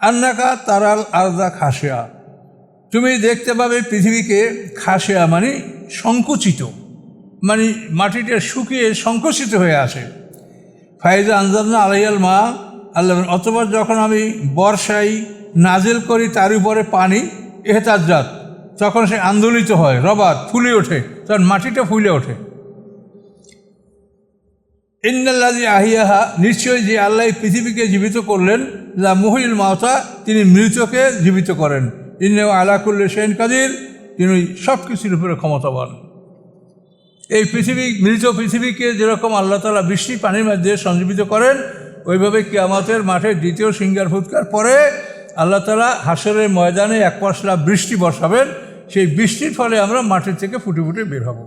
আন্নাকা তারাল আরদা খাসিয়া তুমি দেখতে পাবে পৃথিবীকে খাসিয়া মানে সংকুচিত মানে মাটিটা শুকিয়ে সংকুচিত হয়ে আসে। ফাইজা আনজালনা আলাইয়াল মা আল্লাহ অতবার যখন আমি বর্ষাই নাজেল করি তার উপরে পানি এহতাজাত তখন সে আন্দোলিত হয়, রবাত, ফুলে ওঠে, তখন মাটিটা ফুলে ওঠে। ইন্নাল্লাজি আহিয়াহা, নিশ্চয়ই যে আল্লাহ পৃথিবীকে জীবিত করলেন, যা মহিল মাওতা তিনি মৃতকে জীবিত করেন। ইন্নে আলাকুল্লে সেন কাদির, তিনি সব কিছুর উপরে ক্ষমতাবান। এই পৃথিবী, মৃত পৃথিবীকে যেরকম আল্লাহ তালা বৃষ্টি পানির মধ্যে সঞ্জীবিত করেন, ওইভাবে কিয়ামতের মাঠে দ্বিতীয় সিঙ্গার ফুৎকার পরে আল্লাহ তালা হাসরের ময়দানে এক পশলা বৃষ্টি বসাবেন। সেই বৃষ্টির ফলে আমরা মাঠের থেকে ফুটে ফুটে বের হব।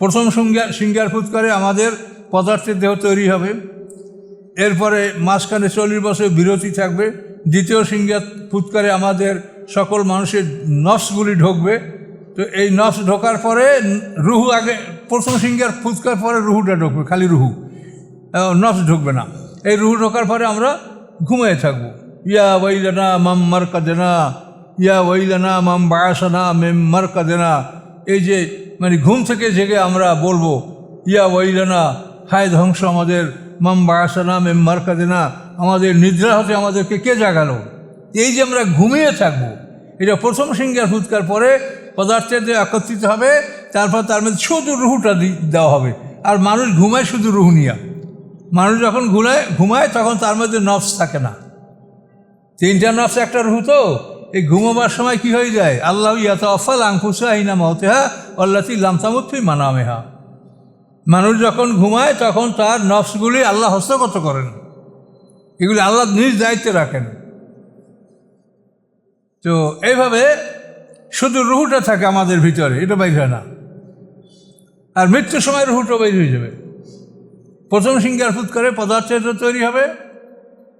প্রথম সিঙ্গার সিঙ্গার ফুৎকারে আমাদের পদার্থের দেহ তৈরি হবে। এরপরে মাঝখানে চল্লিশ বছর বিরতি থাকবে। দ্বিতীয় সিঙ্গার ফুৎকারে আমাদের সকল মানুষের নফসগুলি ঢুকবে। তো এই নফস ঢোকার পরে রুহু আগে, প্রথম সিঙ্গার ফুৎকার পরে রুহুটা ঢুকবে, খালি রুহু। নফস ঢুকবে না। এই রুহু ঢোকার পরে আমরা ঘুমিয়ে থাকব। ইয়া ওয়াইলানা মাম মারকাদেনা ইয়া ওয়াইলানা মাম বায়াসানা মেম মারকাদেনা এই যে মানে ঘুম থেকে জেগে আমরা বলব, ইয়া ওয়াইলানা হায় ধ্বংস আমাদের মাম বায়াসানা মেম মারকাদেনা আমাদের নিদ্রা হতে আমাদেরকে কে জাগালো? এই যে আমরা ঘুমিয়ে থাকব, এটা প্রথম সিঙ্গার ফুৎকার পরে পদার্থের দিয়ে একত্রিত হবে, তারপর তার মধ্যে শুধু রুহুটা দেওয়া হবে। আর মানুষ ঘুমায় শুধু রুহু নিয়া। মানুষ যখন ঘুমায় ঘুমায়, তখন তার মধ্যে নফস থাকে না। তিনটা নফস, একটা রুহু তো? এই ঘুমোবার সময় কি হয়ে যায়? আল্লাহ ইয়াত অফাল আংফুসা আইনা মাউতেহা আল্লাতি লামতামুৎফি মানামেহা। মানুষ যখন ঘুমায়, তখন তার নফসগুলি আল্লাহ হস্তগত করেন। এগুলি আল্লাহ নিজ দায়িত্বে রাখেন। তো এইভাবে শুধু রুহুটা থাকে আমাদের ভিতরে, এটা বাইর হয় না। আর মৃত্যুর সময় রুহুটা বাইর হয়ে যাবে। প্রথম সিঙ্গার করে পদার্থের তৈরি হবে,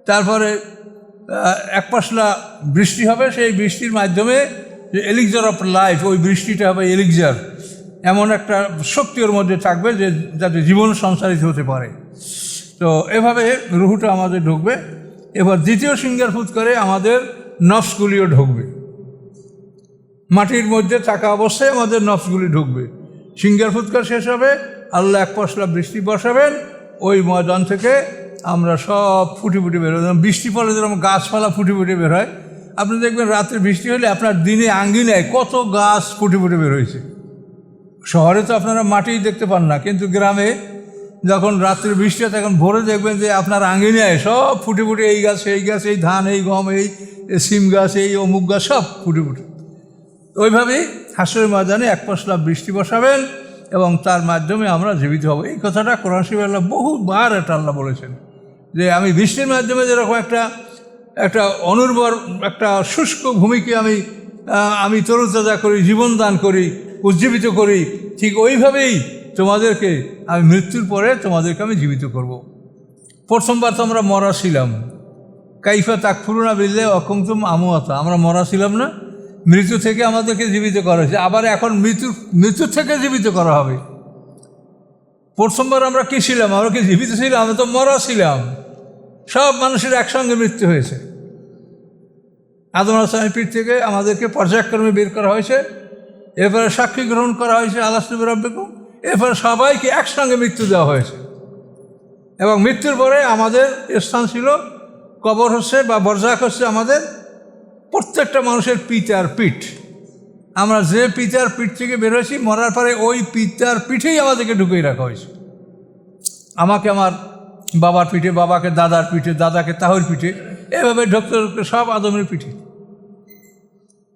তারপরে এক পশলা বৃষ্টি হবে, সেই বৃষ্টির মাধ্যমে যে এলিকজার অফ লাইফ, ওই বৃষ্টিটা হবে এলিকজার। এমন একটা শক্তি ওর মধ্যে থাকবে যে যাতে জীবন সঞ্চারিত হতে পারে। তো এভাবে রুহুটা আমাদের ঢুকবে। এবার দ্বিতীয় সিঙ্গার ফুট করে আমাদের নফসগুলিও ঢুকবে। মাটির মধ্যে থাকা অবস্থায় আমাদের নফসগুলি ঢুকবে। সিঙ্গার ফুৎকার শেষ হবে, আল্লাহ এক পশলা বৃষ্টি বসাবেন। ওই ময়দান থেকে আমরা সব ফুটি ফুটি বের হয় বৃষ্টি পড়লে যেরকম গাছপালা ফুটি ফুটি বের হয়। আপনি দেখবেন রাত্রে বৃষ্টি হলে আপনার দিনে আঙ্গিনায় কত গাছ ফুটি ফুটি বের হয়েছে। শহরে তো আপনারা মাটিই দেখতে পান না, কিন্তু গ্রামে যখন রাত্রে বৃষ্টি হয়, তখন ভোরে দেখবেন যে আপনার আঙ্গিনায় সব ফুটে ফুটে এই গাছ এই গাছ, এই ধান, এই গম, এই সিম গাছ, এই অমুক গাছ সব ফুটে ফুটে। ওইভাবেই হাসরের ময়দানে এক পশলা বৃষ্টি বসাবেন এবং তার মাধ্যমে আমরা জীবিত হব। এই কথাটা কোরআন শিব আল্লাহ বহুবার এটা আল্লাহ বলেছেন যে আমি বৃষ্টির মাধ্যমে যেরকম একটা একটা অনুর্বর, একটা শুষ্ক ভূমিকে আমি আমি তরুতাজা করি, জীবন দান করি উজ্জীবিত করি, ঠিক ওইভাবেই তোমাদেরকে আমি মৃত্যুর পরে তোমাদেরকে আমি জীবিত করব। প্রথমবার তো আমরা মরা ছিলাম কাইফা তাকফুরুনা বিল্লে অকমতুম আমুয়াতা আমরা মরা ছিলাম না। মৃত্যু থেকে আমাদেরকে জীবিত করা হয়েছে। আবার এখন মৃত্যু মৃত্যু থেকে জীবিত করা হবে। প্রথমবার আমরা কি ছিলাম? আমরা কি জীবিত ছিলাম? আমরা তো মরা ছিলাম সব মানুষের একসঙ্গে মৃত্যু হয়েছে। আদম আসলামের পীঠ থেকে আমাদেরকে পর্যায়ক্রমে বের করা হয়েছে। এরপরে সাক্ষী গ্রহণ করা হয়েছে আল্লাহ রব্বেকুম। এরপরে সবাইকে একসঙ্গে মৃত্যু দেওয়া হয়েছে। এবং মৃত্যুর পরে আমাদের স্থান ছিল, কবর হচ্ছে বা বরজাক হচ্ছে আমাদের প্রত্যেকটা মানুষের পিতার পিঠ। আমরা যে পিতার পিঠ থেকে বের হয়েছি, মরার পরে ওই পিতার পিঠেই আমাদেরকে ঢুকিয়ে রাখা হয়েছে। আমাকে আমার বাবার পিঠে, বাবাকে দাদার পিঠে, দাদাকে তাহর পিঠে, এভাবে ঢুকতে ঢুকতে সব আদমের পিঠে।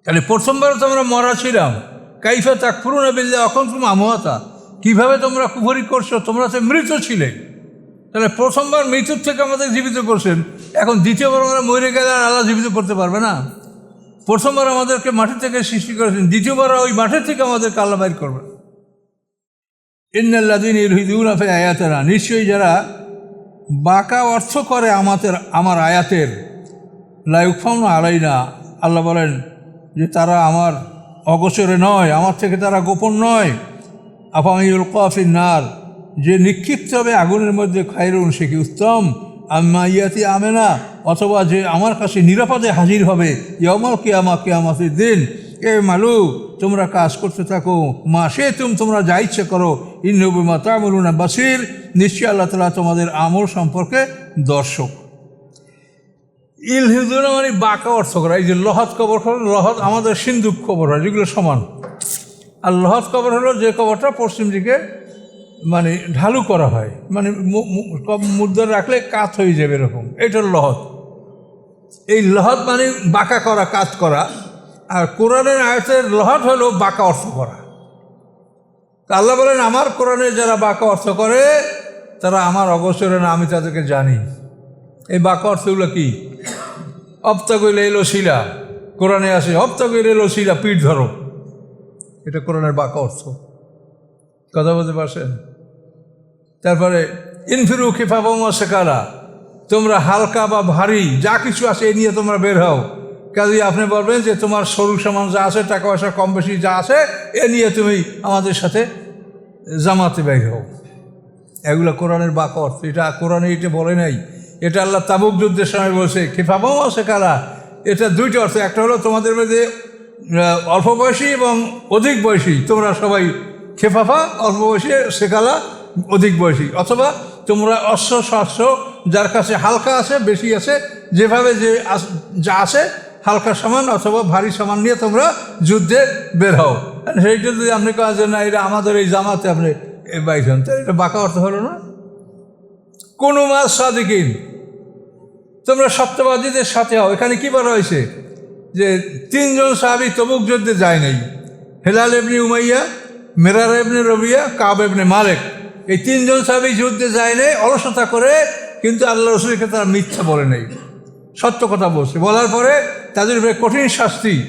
তাহলে প্রথমবার তো আমরা মরা ছিলাম। কাইফা তাক পুরোনো বিল্লে অখন তুমি আমহাতা কীভাবে তোমরা কুফরি করছ? তোমরা তো মৃত ছিলে। তাহলে প্রথমবার মৃত্যুর থেকে আমাদের জীবিত করছেন। এখন দ্বিতীয়বার আমরা মরে গেলে আর আল্লাহ জীবিত করতে পারবে না। প্রথমবার আমাদেরকে মাটি থেকে সৃষ্টি করেছেন। দ্বিতীয়বার ওই মাঠের থেকে আমাদেরকে আল্লাহ বাইর করবে ইন্নাল্লাদিন ইলহিদুল আফে আয়াতেরা নিশ্চয়ই যারা বাঁকা অর্থ করে আমাদের, আমার আয়াতের লাইফাউন আড়াই না আল্লাহ বলেন যে তারা আমার অগোচরে নয়, আমার থেকে তারা গোপন নয়। আফামিউল কফিন নার, যে নিক্ষিপ্ত হবে আগুনের মধ্যে খাইরুন সে কি উত্তম? আম্মা ইয়াতি আমে না অথবা যে আমার কাছে নিরাপদে হাজির হবে ইয়মল কেয়ামা, কেয়ামাতের দিন। এ মালু, তোমরা কাজ করতে থাকো, মা সে তুম, তোমরা যা ইচ্ছে করো। ইন্নবিমা তামুলুনা বাসির নিশ্চয় আল্লাহ তালা তোমাদের আমল সম্পর্কে দর্শক। ইল হিজুনা মানে বাঁকা অর্থ করা, এই যে লহত কবর হলো লহত আমাদের সিন্ধুক কবর হয়, যেগুলো সমান। আর লহত কবর হলো যে কবরটা পশ্চিম দিকে মানে ঢালু করা হয় মানে মুদ্রা রাখলে কাত হয়ে যাবে এরকম এটার লহত এই লহত মানে বাঁকা করা কাজ করা, আর কোরআনের আয়তের লহত হলো বাঁকা অর্থ করা। তা আল্লাহ বলেন, আমার কোরআনে যারা বাঁকা অর্থ করে, তারা আমার অগোচরে না, আমি তাদেরকে জানি। এই বাঁকা অর্থগুলো কি? অপ্তা কইলে এলো শিলা। কোরআনে আসে অপ্তা কইলে এলো শিলা, পিঠ ধরো। এটা কোরআনের বাঁকা অর্থ। কথা বলতে পারছেন? তারপরে, ইনফিরু খিফাবামা শেখালা তোমরা হালকা বা ভারী, যা কিছু আছে এ নিয়ে তোমরা বের হও। কাজে আপনি বলবেন যে, তোমার সরু সামান যা আছে, টাকা পয়সা কম বেশি যা আছে, এ নিয়ে তুমি আমাদের সাথে জামাতে বের হও। এগুলো কোরআনের বাক অর্থ। এটা কোরআনে এটা বলে নাই। এটা আল্লাহ তাবুক যুদ্ধের সময় বলছে খেফাবাও আছে কারা? এটা দুইটা অর্থ। একটা হলো তোমাদের মধ্যে অল্প বয়সী এবং অধিক বয়সী। তোমরা সবাই খেফাফা অল্প বয়সী সেকালা অধিক বয়সী। অথবা তোমরা অশ্ব শস্য যার কাছে হালকা আছে, বেশি আছে, যেভাবে যে যা আছে, হালকা সামান অথবা ভারী সামান নিয়ে তোমরা যুদ্ধে বের হও। সেইটা যদি আপনি কাজ না, এটা আমাদের এই জামাতে আপনি বাইছেন তো এটা বাঁকা অর্থ হলো না। কোনো মাস সাদিকিন তোমরা সত্যবাদীদের সাথে হও। এখানে কি বলা হয়েছে? যে তিনজন সাহাবি তবুক যুদ্ধে যায় নাই। হেলাল এবনি উমাইয়া, মেরার এবনে রবিয়া, কাব এবনে মালেক। এই তিনজন সাহাবি যুদ্ধে যায় নাই, অলসতা করে কিন্তু আল্লাহ রসুলকে তারা মিথ্যা বলে নেই। সত্য কথা বলছে। বলার পরে তাদের উপরে কঠিন শাস্তি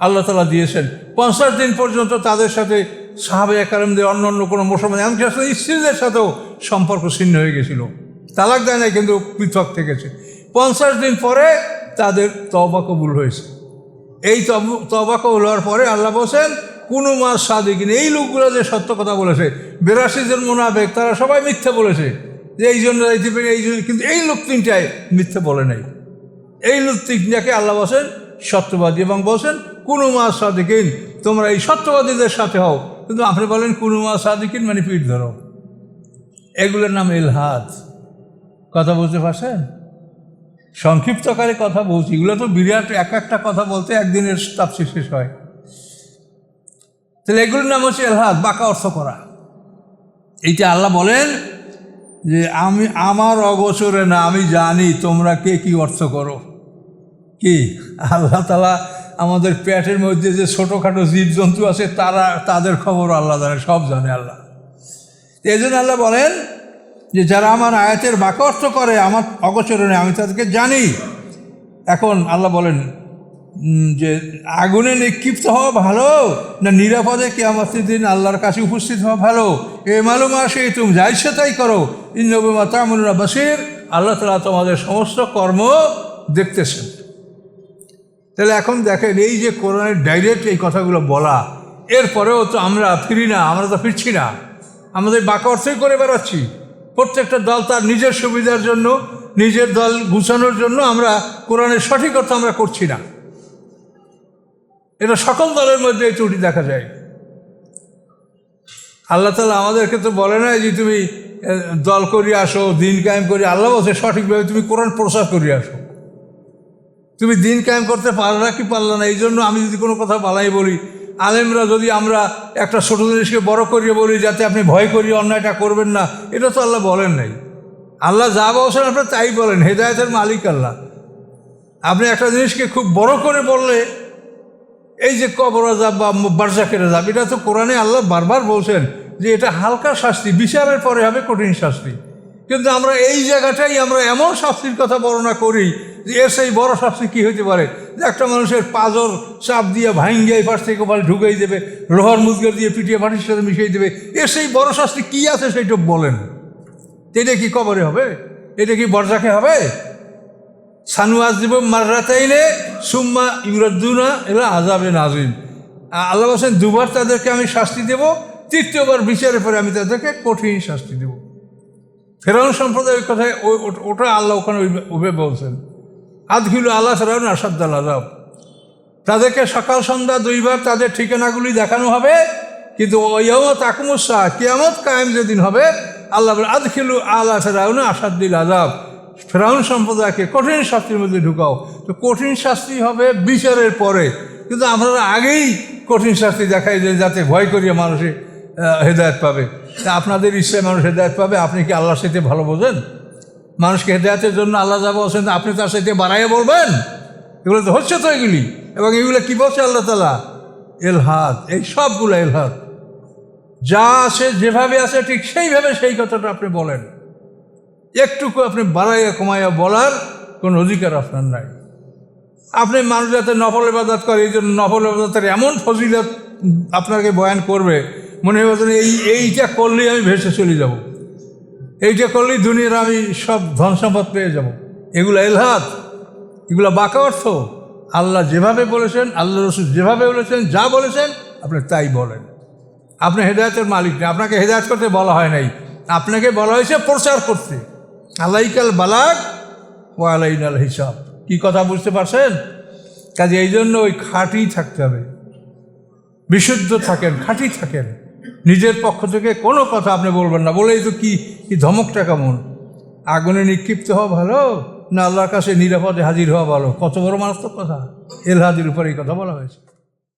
আল্লাহ তালা দিয়েছেন। পঞ্চাশ দিন পর্যন্ত তাদের সাথে সাহাবে একারমদের অন্য অন্য কোনো মুসলমান, এমনকি আসলে স্ত্রীদের সাথেও সম্পর্ক ছিন্ন হয়ে গেছিল। তালাক দেয় নাই, কিন্তু পৃথক থেকেছে। পঞ্চাশ দিন পরে তাদের তবা কবুল হয়েছে। এই তব- কবুল হওয়ার পরে আল্লাহ বলছেন, কোনো মাস সাদিকিন এই লোকগুলো যে সত্য কথা বলেছে, বেরাশি জন মোনাবেক তারা সবাই মিথ্যে বলেছে। যে এই জন্য এই জন্য কিন্তু এই লোক তিনটায় মিথ্যা বলে নাই। এই লোক তিনটাকে আল্লাহ বলছেন সত্যবাদী এবং বলছেন, কোনো মাস সাদিকিন, তোমরা এই সত্যবাদীদের সাথে হও। কিন্তু আপনি বলেন, কোনো মাস সাদিকিন মানে পিঠ ধরো। এগুলোর নাম এলহাদ। কথা বলতে পারছেন? সংক্ষিপ্তকারে কথা বলছি। এগুলো তো বিরাট এক একটা কথা বলতে একদিনের তাপসি শেষ হয়। তাহলে এগুলোর নাম হচ্ছে এলহাদ, বাঁকা অর্থ করা। এইটা আল্লাহ বলেন যে, আমি, আমার অগোচরে না, আমি জানি তোমরা কে কি অর্থ করো। কি? আল্লাহ তালা আমাদের পেটের মধ্যে যে ছোটোখাটো জীবজন্তু আছে, তারা, তাদের খবর আল্লাহ জানে, সব জানে আল্লাহ। এই জন্য আল্লাহ বলেন যে যারা আমার আয়াতের বাঁকা অর্থ করে, আমার অগোচরণে, আমি তাদেরকে জানি। এখন আল্লাহ বলেন যে আগুনে নিক্ষিপ্ত হওয়া ভালো না নিরাপদে কেয়ামতের দিন আল্লাহর কাছে উপস্থিত হওয়া ভালো? এ মালুম আসে, তুমি যা ইচ্ছে তাই করো। ইন্নবিমা তামুল্লা বাসির আল্লাহ তালা তোমাদের সমস্ত কর্ম দেখতেছেন। তাহলে এখন দেখেন, এই যে কোরআনের ডাইরেক্ট এই কথাগুলো বলা, এরপরেও তো আমরা ফিরি না, আমরা তো ফিরছি না। আমাদের বাঁকা অর্থই করে বেড়াচ্ছি। প্রত্যেকটা দল তার নিজের সুবিধার জন্য, নিজের দল গুছানোর জন্য আমরা কোরআনের সঠিক অর্থ আমরা করছি না। এটা সকল দলের মধ্যে এই ত্রুটি দেখা যায়। আল্লাহ তালা আমাদেরকে তো বলে না যে তুমি দল করিয়ে আসো, দিন কায়েম করি আল্লাহ বলছে সঠিকভাবে তুমি কোরআন প্রচার করিয়ে আসো। তুমি দিন কায়েম করতে পারলা কি পারলা না এই জন্য আমি যদি কোনো কথা বালাই বলি আলেমরা যদি আমরা একটা ছোটো জিনিসকে বড় করিয়ে বলি যাতে আপনি ভয় করিয়ে অন্যায়টা করবেন না, এটা তো আল্লাহ বলেন নাই। আল্লাহ যা বলছেন আপনি তাই বলেন, হেদায়তের মালিক আল্লাহ। আপনি একটা জিনিসকে খুব বড় করে বললে, এই যে কবর আজাব বা বারজাকের আজাব এটা তো কোরআনে আল্লাহ বারবার বলছেন যে এটা হালকা শাস্তি, বিচারের পরে হবে কঠিন শাস্তি। কিন্তু আমরা এই জায়গাটাই আমরা এমন শাস্তির কথা বর্ণনা করি যে এর সেই বড় শাস্তি কী হতে পারে? যে একটা মানুষের পাজর চাপ দিয়ে ভাঙ্গিয়ে এই পাশ থেকে বলে ঢুকেই দেবে, লোহার মুজগের দিয়ে পিটিয়ে মাটির সাথে মিশিয়ে দেবে। এর সেই বড় শাস্তি কী আছে সেইটা বলেন। এটা কি কবরে হবে? এটা কি বরজাকে হবে? সানুয়াজ দিব মার্রাতাইনে সুম্মা ইউরাদ্দুনা এলা আজাবে নাজিম আল্লাহ হোসেন দুবার তাদেরকে আমি শাস্তি দেব, তৃতীয়বার বিচারের পরে আমি তাদেরকে কঠিন শাস্তি দেব। ফেরাউন সম্প্রদায়ের কথায় ওটা- আল্লাহ ওখানে ওভাবে বলছেন। আধগুলো আল্লাহ ফেরাউন আসাদ্দাল আজাব তাদেরকে সকাল সন্ধ্যা দুইবার তাদের ঠিকানাগুলি দেখানো হবে, কিন্তু ওয়ামত আকুমুসা কিয়ামত কায়েম যেদিন হবে, আল্লাহ আদখিলু আল্লাহ ফেরাউন আসাদ্দিল আজাব ফেরাউন সম্প্রদায়কে কঠিন শাস্তির মধ্যে ঢুকাও। তো কঠিন শাস্তি হবে বিচারের পরে। কিন্তু আপনারা আগেই কঠিন শাস্তি দেখাই যে যাতে ভয় করিয়ে মানুষে হেদায়ত পাবে। তা আপনাদের ইচ্ছায় মানুষ হেদায়ত পাবে? আপনি কি আল্লাহর সাথে ভালো বোঝেন? মানুষকে হেদায়তের জন্য আল্লাহ যা বলছেন, আপনি তার সাথে বাড়াইয়া বলবেন? এগুলো তো হচ্ছে তো এগুলি। এবং এগুলো কি বলছে আল্লাহ তালা এলহাদ, এই সবগুলো এলহাদ। যা আছে, যেভাবে আছে, ঠিক সেইভাবে সেই কথাটা আপনি বলেন। একটুকু আপনি বাড়াইয়া কমাইয়া বলার কোনো অধিকার আপনার নাই। আপনি মানুষ যাতে নফল ইবাদত করে, এই জন্য নফল ইবাদতের এমন ফজিলত আপনাকে বয়ান করবে মনে যেন এই এইটা করলেই আমি ভেসে চলে যাব। এইটা করলেই দুনিয়ার আমি সব ধন সম্পদ পেয়ে যাব। এগুলো এলহাদ, এগুলো বাঁকা অর্থ। আল্লাহ যেভাবে বলেছেন, আল্লাহ রসুল যেভাবে বলেছেন, যা বলেছেন, আপনি তাই বলেন। আপনি হেদায়তের মালিক না, আপনাকে হেদায়ত করতে বলা হয় নাই। আপনাকে বলা হয়েছে প্রচার করতে। আলাইকাল বালাক ও আলাইন আল হিসাব। কী কথা বুঝতে পারছেন? কাজে এই জন্য ওই খাঁটি থাকতে হবে। বিশুদ্ধ থাকেন, খাঁটি থাকেন। নিজের পক্ষ থেকে কোনো কথা আপনি বলবেন না। বলেই তো কি কি ধমকটা কেমন? আগুনে নিক্ষিপ্ত হওয়া ভালো না আল্লাহর কাছে নিরাপদে হাজির হওয়া ভালো? কত বড় মারাত্মক কথা। এলহাদির উপরে এই কথা বলা হয়েছে।